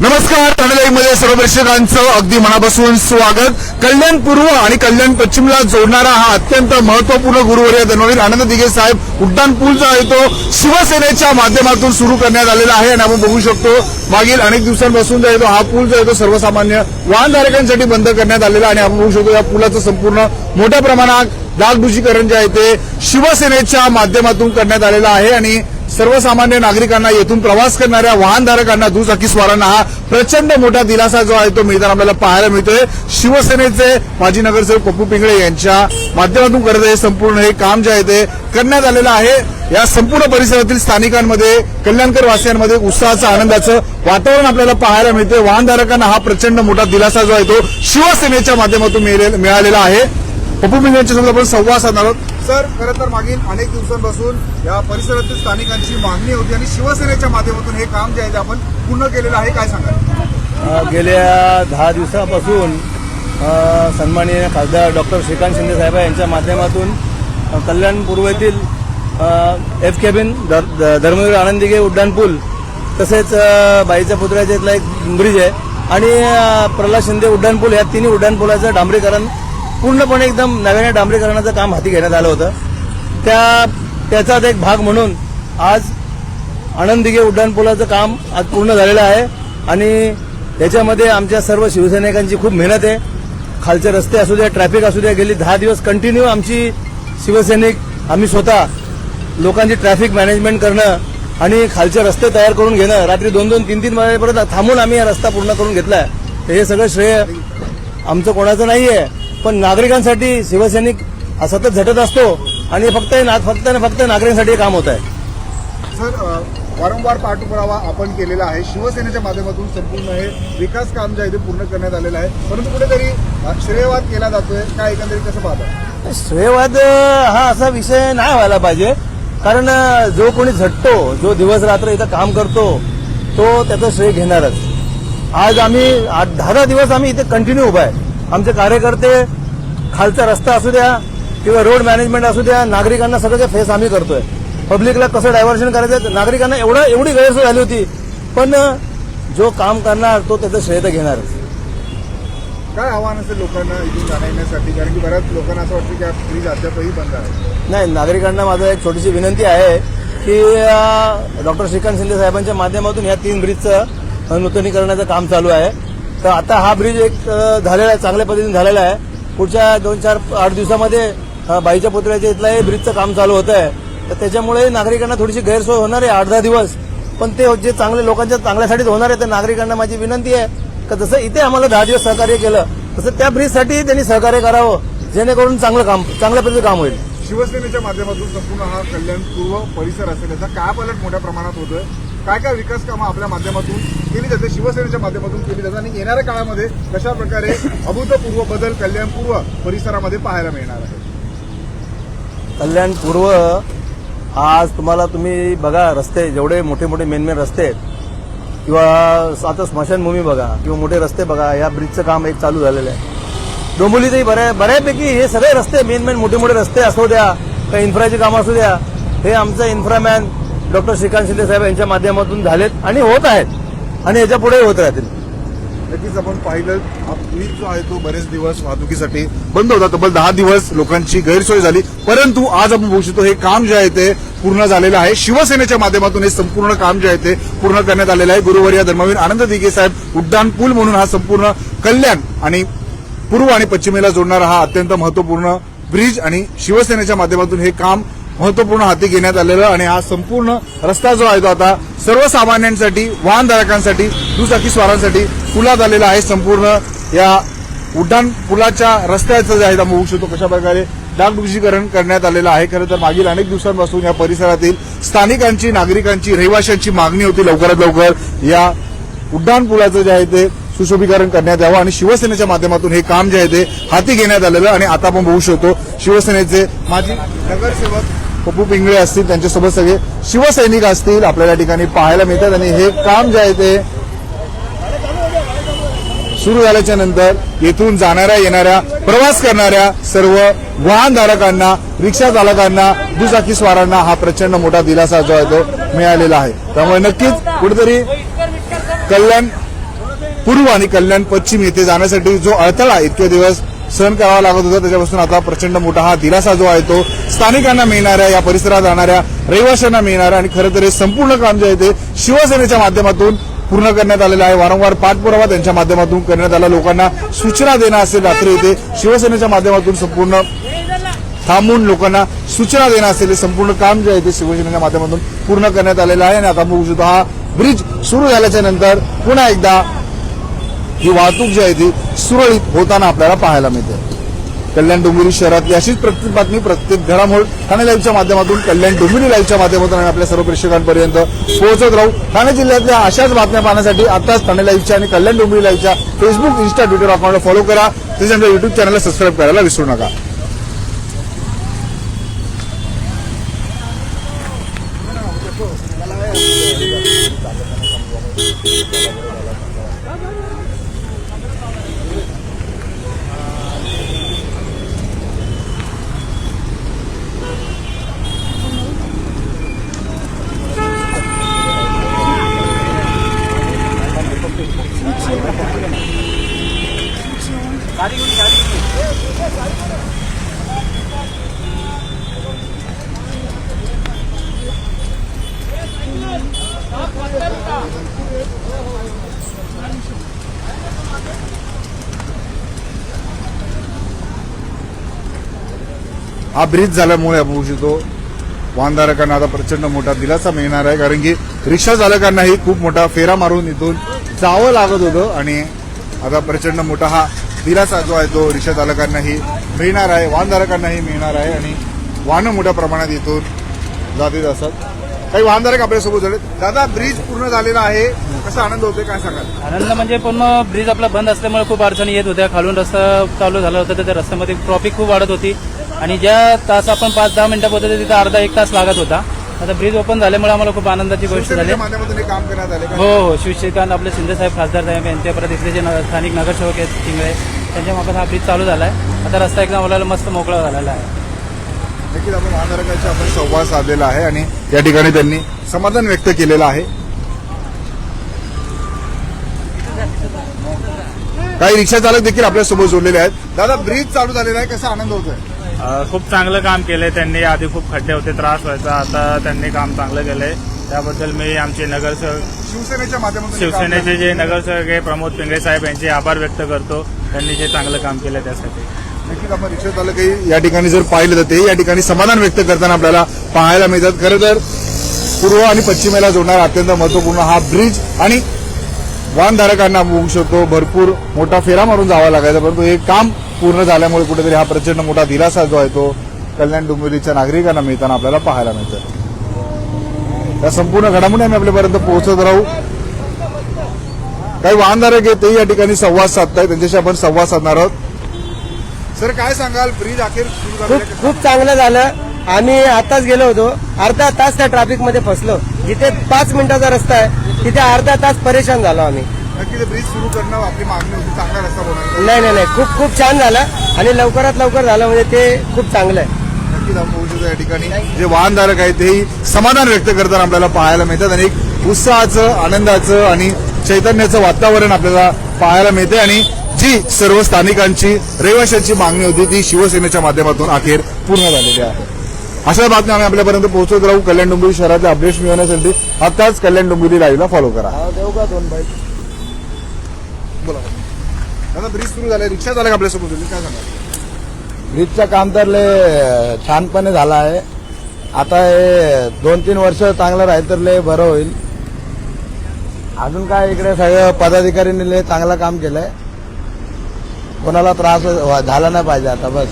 नमस्कारमध्ये सर्व प्रेक्षकांचं अगदी मनापासून स्वागत. कल्याण पूर्व आणि कल्याण पश्चिमला जोडणारा हा अत्यंत महत्त्वपूर्ण गुरुवर्य धर्मवीर आनंद दिघे साहेब उड्डाण पूल जो आहे तो. शिवसेनेच्या माध्यमातून सुरू करण्यात आलेला आहे आणि आपण बघू शकतो मागील अनेक दिवसांपासून जो आहे तो हा पूल जो आहे तो सर्वसामान्य वाहनधारकांसाठी बंद करण्यात आलेला आहे आणि आपण बघू शकतो या पुलाचं संपूर्ण मोठ्या प्रमाणात डागडुजीकरण जे आहे ते शिवसेनेच्या माध्यमातून करण्यात आलेलं आहे आणि सर्वसामान्य नागरिकांना येथून प्रवास करणाऱ्या वाहनधारकांना दुचाकी स्वारांना हा प्रचंड मोठा दिलासा जो आहे तो मिळताना आपल्याला पाहायला मिळतोय. शिवसेनेचे माजी नगरसेवक पप्पू पिंगळे यांच्या माध्यमातून करत हे संपूर्ण हे काम जे आहे ते करण्यात आलेलं आहे. या संपूर्ण परिसरातील स्थानिकांमध्ये कल्याणकर वासियांमध्ये उत्साहाचं आनंदाचं वातावरण आपल्याला पाहायला मिळते वाहनधारकांना हा प्रचंड मोठा दिलासा जो आहे तो शिवसेनेच्या माध्यमातून मिळालेला आहे. पप्पू पिंगळे यांच्यासोबत आपण संवाद साधणार आहोत. सर खरं तर मागील अनेक दिवसांपासून या परिसरातील स्थानिकांची मागणी होती आणि शिवसेनेच्या माध्यमातून हे काम जे आहे ते आपण पूर्ण केलेलं आहे. काय सांगा गेल्या दहा दिवसापासून सन्माननीय खासदार डॉक्टर श्रीकांत शिंदे साहेब यांच्या माध्यमातून कल्याण पूर्वेतील एफ केबिन धर- ध- धर्मवीर आनंदीगे उड्डाण पूल तसेच बाईच्या पुतळ्याच्या इथला एक ब्रिज आहे आणि प्रल्हाद शिंदे उड्डाण पूल या तिन्ही उड्डाण पुलाचं डांबरीकरण पूर्णपणे एकदम नव्याने डांबरीकरणाचं काम हाती घेण्यात आलं होतं. त्या त्याचाच एक भाग म्हणून आज आनंद दिघे काम आज पूर्ण झालेलं आहे. आणि याच्यामध्ये आमच्या सर्व शिवसैनिकांची खूप मेहनत आहे. खालचे रस्ते असू द्या ट्रॅफिक असू द्या गेली दहा दिवस कंटिन्यू आमची शिवसैनिक आम्ही स्वतः लोकांची ट्रॅफिक मॅनेजमेंट करणं आणि खालचे रस्ते तयार करून घेणं रात्री दोन दोन तीन तीन वाजेपर्यंत थांबून आम्ही हा रस्ता पूर्ण करून घेतलाय. आहे हे सगळं श्रेय आमचं कोणाचं नाही आहे पण नागरिकांसाठी शिवसैनिक सतत झटत असतो आणि फक्त ना- फक्त फक्त नागरिकांसाठी काम होत आहे. सर वारंवार पाठपुरावा आपण केलेला आहे. शिवसेनेच्या माध्यमातून संपूर्ण हे विकास काम जे आहे ते पूर्ण करण्यात आलेलं आहे. परंतु कुठेतरी श्रेयवाद केला जातोय काय एकंदरीत कसं पाहता? श्रेयवाद हा असा विषय नाही व्हायला पाहिजे. कारण जो कोणी झटतो जो दिवस रात्र इथं काम करतो तो त्याचं श्रेय घेणारच. आज आम्ही आठ दहा दहा दिवस आम्ही इथे कंटिन्यू उभा आहे. आमचे कार्यकर्ते खालचा रस्ता असू द्या किंवा रोड मॅनेजमेंट असू द्या नागरिकांना सगळं फेस आम्ही करतोय. पब्लिकला कसं डायव्हर्शन करायचं नागरिकांना एवढं एवढी गैरसोय झाली होती. पण जो काम करणार तो त्याचं श्रेय तर घेणारच. काय आव्हान असेल लोकांना इथून जाण्या येण्यासाठी कारण की बऱ्याच लोकांना असं वाटतं की हा ब्रिज अद्यापही बंद आहे. नाही नागरिकांना माझं एक छोटीशी विनंती आहे की डॉक्टर श्रीकांत शिंदे साहेबांच्या माध्यमातून या तीन ब्रिजचं नूतनीकरणाचं काम चालू आहे. तर आता हा ब्रिज एक झालेला आहे चांगल्या पद्धतीने झालेला आहे. पुढच्या दोन चार आठ दिवसामध्ये बाईच्या पुतळ्याच्या इथलं हे ब्रिजचं काम चालू होत आहे तर त्याच्यामुळे नागरिकांना थोडीशी गैरसोय होणार आहे आठ दहा दिवस. पण ते जे चांगले लोकांच्या चांगल्यासाठीच होणार आहे त्या नागरिकांना माझी विनंती आहे. का जसं इथे आम्हाला दहा दिवस सहकार्य केलं तसं त्या ब्रिजसाठी त्यांनी सहकार्य करावं जेणेकरून चांगलं काम चांगल्या पद्धतीचं काम होईल. शिवसेनेच्या माध्यमातून संपूर्ण हा कल्याणपूर्व परिसर असेल त्याचा कायापालट मोठ्या प्रमाणात होतोय. काय काय विकास कामं आपल्या माध्यमातून केली जाते शिवसेनेच्या माध्यमातून केली जाते आणि येणाऱ्या काळामध्ये कशा प्रकारे अभूतपूर्व बदल कल्याणपूर्व परिसरामध्ये पाहायला मिळणार आहे कल्याणपूर्व आज तुम्हाला तुम्ही बघा रस्ते जेवढे मोठे मोठे मेन मेन रस्ते आहेत किंवा आता स्मशानभूमी बघा किंवा मोठे रस्ते बघा या ब्रिजचं काम एक चालू झालेलं आहे. डोंबिवलीतही बऱ्या बऱ्यापैकी हे सगळे रस्ते मेन मेन मोठे मोठे रस्ते असू द्या काही इन्फ्राची कामं असू द्या हे आमचं इन्फ्रामॅन डॉक्टर श्रीकांत शिंदे साहेब यांच्या माध्यमातून झालेत आणि होत आहेत. आणि याच्यापुढे होत राहतील. नक्कीच आपण पाहिलं हा जो आहे तो बरेच दिवस वाहतुकीसाठी बंद होता. तब्बल दहा दिवस लोकांची गैरसोय झाली. परंतु आज आपण बघू शकतो हे काम जे आहे ते पूर्ण झालेलं आहे. शिवसेनेच्या माध्यमातून हे संपूर्ण काम जे आहे ते पूर्ण करण्यात आलेलं आहे. गुरुवारी धर्मवीर आनंद दिघे साहेब उड्डाण पूल म्हणून हा संपूर्ण कल्याण आणि पूर्व आणि पश्चिमेला जोडणारा हा अत्यंत महत्त्वपूर्ण ब्रिज आणि शिवसेनेच्या माध्यमातून हे काम महत्त्वपूर्ण हाती घेण्यात आलेलं आणि हा संपूर्ण रस्ता जो आहे तो आता सर्वसामान्यांसाठी वाहनधारकांसाठी दुचाकी स्वारांसाठी पुलात झालेला आहे. संपूर्ण या उड्डाण पुलाच्या रस्त्याचं जे आहे आपण बघू शकतो कशा प्रकारे डागडुजीकरण करण्यात आलेलं आहे. खरं तर मागील अनेक दिवसांपासून या परिसरातील स्थानिकांची नागरिकांची रहिवाशांची मागणी होती लवकरात लवकर. या उड्डाण पुलाचं जे आहे ते सुशोभीकरण करण्यात यावं आणि शिवसेनेच्या माध्यमातून हे काम जे आहे ते हाती घेण्यात आलेलं आणि आता आपण बघू शकतो शिवसेनेचे माजी नगरसेवक पप्पू पिंगळे असतील त्यांच्यासोबत सगळे शिवसैनिक असतील आपल्याला या ठिकाणी पाहायला मिळतात आणि हे काम जे आहे ते सुरू झाल्याच्यानंतर येथून जाणाऱ्या येणाऱ्या प्रवास करणाऱ्या सर्व वाहनधारकांना रिक्षा चालकांना दुचाकी स्वारांना हा प्रचंड मोठा दिलासा जो आहे तो मिळालेला आहे. त्यामुळे नक्कीच कुठेतरी कल्याण पूर्व आणि कल्याण पश्चिम येथे जाण्यासाठी जो अडथळा इतके दिवस सहन करावा लागत होता. त्याच्यापासून आता प्रचंड मोठा हा दिलासा जो आहे तो स्थानिकांना मिळणाऱ्या या परिसरात राहणाऱ्या रहिवाशांना मिळणाऱ्या आणि खरं तर हे संपूर्ण काम जे आहे ते शिवसेनेच्या माध्यमातून पूर्ण करण्यात आलेलं आहे. वारंवार पाठपुरावा त्यांच्या माध्यमातून करण्यात आला. लोकांना सूचना देणं असेल रात्री इथे शिवसेनेच्या माध्यमातून संपूर्ण थांबून लोकांना सूचना देणं असेल संपूर्ण काम जे आहे ते शिवसेनेच्या माध्यमातून पूर्ण करण्यात आलेलं आहे. आणि आता बघू शकतो हा ब्रिज सुरू झाल्याच्यानंतर पुन्हा एकदा ही वाहतूक जी आहे ती सुरळीत होताना आपल्याला पाहायला मिळते. कल्याण डोंबिवली शहरातली अशीच प्रत्येक बातमी प्रत्येक घडामोड ठाणे लाईव्हच्या माध्यमातून कल्याण डोंबिवली लाईव्हच्या माध्यमातून आणि आपल्या सर्व प्रेक्षकांपर्यंत पोहोचत राहू. ठाणे जिल्ह्यातल्या अशाच बातम्या पाहण्यासाठी आताच ठाणे लाईव्हच्या आणि कल्याण डोंबिवली लाईव्हच्या फेसबुक इन्स्टा ट्विटर अकाउंटला फॉलो करा. तसेच आमच्या युट्यूब चॅनलला सबस्क्राईब करायला विसरू नका. हा ब्रिज झाल्यामुळे आपण शकतो वाहनधारकांना आता प्रचंड मोठा दिलासा मिळणार आहे. कारण की रिक्षा चालकांनाही खूप मोठा फेरा मारून इथून जावं लागत होतं आणि आता प्रचंड मोठा हा दिलासा जो आहे तो रिक्षा चालकांनाही मिळणार आहे वाहनधारकांनाही मिळणार आहे आणि वाहनं मोठ्या प्रमाणात इथून जातीत असतात. काही वाहनधारक आपल्यासोबत झाले दादा ब्रिज पूर्ण झालेला आहे. कसा आनंद होतोय काय सांगाल? आनंद म्हणजे पण ब्रिज आपला बंद असल्यामुळे खूप अडचणी येत होत्या. खालून रस्ता चालू झाला होता तर त्या रस्त्यामध्ये ट्रॉफिक खूप वाढत होती. आणि ज्या तास आपण पाच दहा मिनिटं पोहोचतो तिथं अर्धा एक तास लागत होता. आता ब्रिज ओपन झाल्यामुळे आम्हाला खूप आनंदाची गोष्ट झाली. हे काम करण्यात आले हो शिवशेखांत आपले शिंदेसाहेब खासदार साहेब यांच्या परत इथले जे स्थानिक नगरसेवक आहेत चिंगळे त्यांच्या मार्फत हा ब्रिज चालू झाला आहे आता रस्ता एकदम आपल्याला मस्त मोकळा झालेला आहे. नक्कीच आपण महाधारकांशी आपण संवाद साधलेला आहे आणि या ठिकाणी त्यांनी समाधान व्यक्त केलेलं आहे. काही रिक्षा चालक देखील आपल्यासोबत जोडलेले आहेत. दादा ब्रिज चालू झालेला आहे. कसा आनंद होतोय? खूप चांगलं काम केलंय त्यांनी. आधी खूप खड्डे होते त्रास व्हायचा. आता त्यांनी काम चांगलं केलंय. त्याबद्दल मी आमचे नगरसेवक शिवसेनेच्या माध्यमातून शिवसेनेचे जे नगरसेवक आहे प्रमोद पिंगळे साहेब यांचे आभार व्यक्त करतो. त्यांनी जे चांगलं काम केलं त्यासाठी. नक्कीच आपण रिक्षा चालकही या ठिकाणी जर पाहिलं तर ते या ठिकाणी समाधान व्यक्त करताना आपल्याला पाहायला मिळतात. खरं तर पूर्व आणि पश्चिमेला जोडणारा अत्यंत महत्त्वपूर्ण हा ब्रिज आणि वाहनधारकांना बघू शकतो. भरपूर मोठा फेरा मारून जावा लागायचा परंतु हे काम पूर्ण झाल्यामुळे कुठेतरी हा प्रचंड मोठा दिलासा जो आहे तो कल्याण डोंबिवलीच्या नागरिकांना मिळताना आपल्याला पाहायला मिळतं या संपूर्ण घडामोडी आम्ही आपल्यापर्यंत पोहोचत राहू. काही वाहनधारक आहेत तेही या ठिकाणी संवाद साधतायत. त्यांच्याशी आपण संवाद साधणार आहोत. सर काय सांगाल? ब्रिज अखेर खूप चांगलं झालं. आम्ही आताच गेलो होतो. अर्धा तास त्या ट्रॅफिकमध्ये फसलो. जिथे पाच मिनिटाचा रस्ता आहे तिथे अर्धा तास परेशान झालो आम्ही. नक्की ते ब्रिज सुरू करणं आपली मागणी होती. चांगला रस्ता नाही नाही नाही. खूप खूप छान झालं. आणि लवकरात लवकर झालं म्हणजे ते खूप चांगलं आहे. बघू शकतो या ठिकाणी. जे वाहनधारक आहेत तेही समाधान व्यक्त करताना आपल्याला पाहायला मिळतात आणि एक उत्साहाचं आनंदाचं आणि चैतन्याचं वातावरण आपल्याला पाहायला मिळते. आणि जी सर्व स्थानिकांची रहिवाशांची मागणी होती ती शिवसेनेच्या माध्यमातून अखेर पूर्ण झालेली आहे. अशा बातम्या आम्ही आपल्यापर्यंत पोहोचत राहू. कल्याण डोंबिवली शहरातले अपडेट्स मिळवण्यासाठी आताच कल्याण डोंबिवली लाईव्हला फॉलो करा. देऊ का दोन बाईक बोला. आता ब्रिज सुरू झाला रिक्षा चालक आपल्यासोबत? होते काय सांगा ब्रिजचं काम तर लय छानपणे झालं आहे. आता हे दोन तीन वर्ष चांगलं राहील तर लय बरं होईल. अजून काय इकडे सगळं पदाधिकाऱ्यांनी लय चांगलं काम केलंय. कोणाला त्रास व्हा- झाला नाही पाहिजे आता बस.